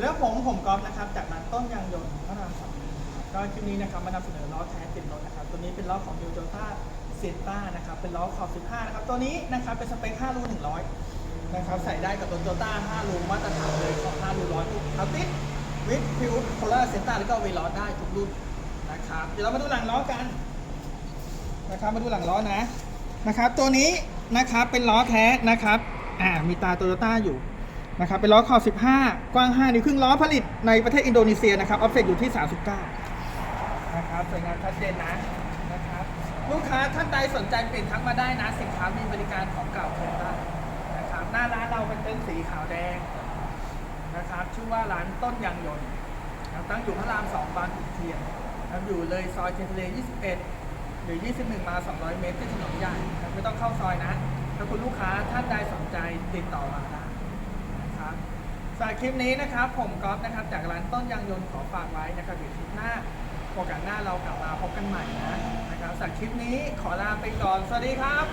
สวัสดีครับผมผมกอล์ฟนะครับจากร้านต้นยางยนต์พระรามสองนะครับก็คลิปนี้นะครับมานำเสนอล้อแท้ติดรถนะครับตัวนี้เป็นล้อของ New Toyota s e n t a นะครับเป็นล้อขอบ 15 นะครับตัวนี้นะครับเป็นสเปค 5 รู100 นะครับใส่ได้กับรถ Toyota 5รูมาตรฐานเลยของ 5 รูร้อยทุกเอาติดวิดฟิวโคลาเซนต้าแล้วก็เวล้อได้ทุกรุ่นนะครับเดี๋ยวเรามาดูหลังล้อกันนะครับมาดูหลังล้อนะนะครับตัวนี้นะครับเป็นล้อแท้นะครับอ่ามีตาโตโยต้าอยู่ นะครับเป็นล้อขอบ15 กว้าง 5 นิ้วครึ่งล้อผลิตในประเทศอินโดนีเซียนะครับออฟเซ็ตอยู่ที่ 39 นะครับสวยงามชัดเจนนะนะครับลูกค้าท่านใดสนใจเปลี่ยนทักมาได้นะ สินค้ามีบริการของเก่าคืนได้นะครับหน้าร้านเราเป็นเป็นสีขาวแดงนะครับชื่อว่าร้านต้นยางยนต์ตั้งอยู่พระราม 2 บางขุนเทียนครับอยู่เลยซอยเทียนทะเล 21 หรือ 21 มา 200 เมตรที่ถนนใหญ่ครับไม่ต้องเข้าซอยนะถ้าคุณลูกค้าท่านใดสนใจติดต่อมาได้น สำหรับคลิปนี้นะครับ ผมก๊อฟนะครับ จากร้านต้นยางยนต์ขอฝากไว้นะครับเดี๋ยวคลิปหน้าโอกาสหน้าเรากลับมาพบกันใหม่นะนะครับสำหรับคลิปนี้ขอลาไปก่อน สวัสดีครับ